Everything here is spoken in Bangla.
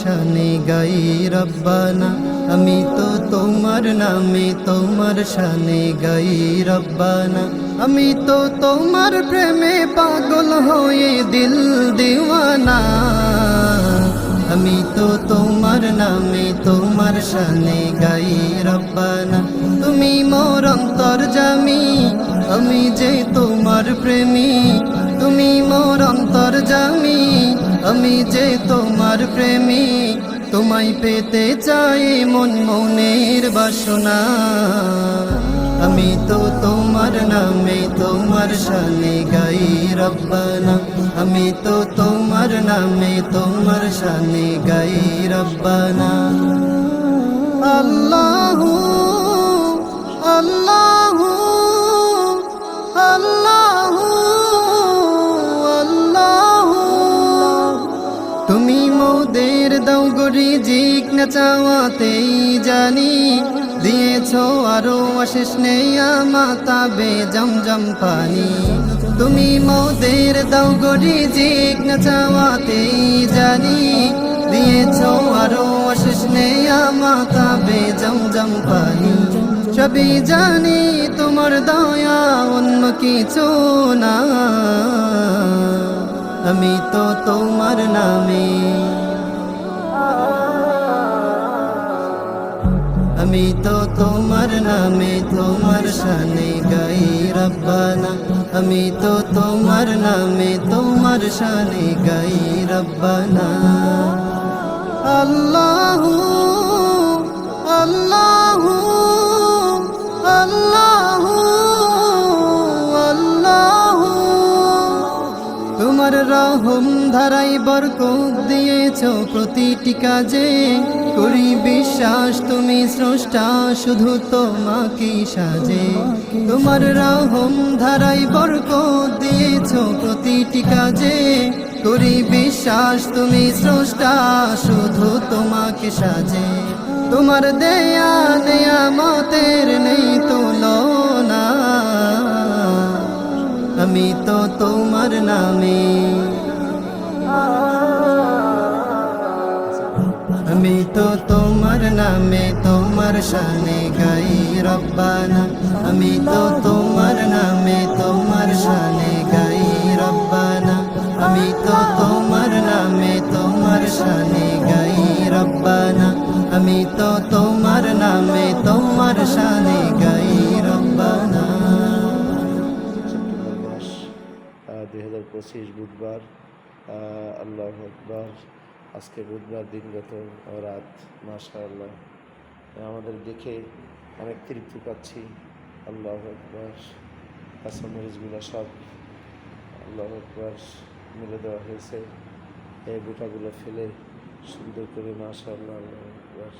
শানে গাই রব্বানা। আমি তো তোমার নামে তোমার শানে গাই রব্বানা। আমি তো তোমার প্রেমে পাগল হয়ে দিল দিওয়ানা। আমি তো তোমার নামে তোমার শানে গাই রব্বানা। তুমি মোর অন্তর জামি আমি যে তোমার প্রেমী। তুমি মোর অন্তর জামি আমি যে তোমার প্রেমী, তোমায় পেতে চাই মন মনের বাসনা। আমি তো তোমার নামে তোমার শানে গাই রব্বানা। আমি তো তোমার নামে তোমার শানে গাই রব্বানা। আল্লাহু আল্লাহু মোদের দাও গরি জিক না চাওয়াতেই জানি। দিয়েছ আরও অশেষ নেয়া মাতাবে জমজম পানি। তুমি মোদের দাও গরি জিক না চাওয়াতেই জানি। দিয়েছ আরও অশেষ নেয়া মাতাবে জমজম পানি। সবই জানি তোমার দয়া, অন্য কিছু না। আমি তো তোমার নামে আমি তো তোমার নামে তোমার শানে গাই, রব্বানা। আমি তো তোমার নামে তোমার শানে গাই, রব্বানা। আল্লাহু আল্লাহু আল্লাহু আল্লাহু। তোমার রহম ধারাই বরকত দিয়েছ প্রতিটি কাজে। করি বিশ্বাস, তুমি স্রষ্টা, শুধু তোমাকে সাজে। তোমার রহম ধারাই বরকত দিয়েছ প্রতিটি কাজে। করি বিশ্বাস, তুমি স্রষ্টা, শুধু তোমাকে সাজে। তোমার দেয়া নেয়া মতের নেই তুলনা। আমি তো তোমার নামে তোমার শানে গাই, রব্বানা। আমি তো তোমার নামে তোমার শানে গাই, রব্বানা। আমি তো তোমার নামে তোমার শানে গাই, রব্বানা। আমি তো তোমার নামে তোমার শানে গাই, রব্বানা। মাস দুই হাজার পঁচিশ বুধবার আল্লাহ আকবার। আজকে বুধবার দিনগত রাত মাশা আল্লাহ আমাদের দেখে অনেক তৃপ্তি পাচ্ছি। আল্লাহ আকবার। কাঁচামরিচগুলো সব আল্লাহ একবার মেলে দেওয়া হয়েছে। এই গোটাগুলো ফেলে সুন্দর করে মাসা আল্লাহ আকবার।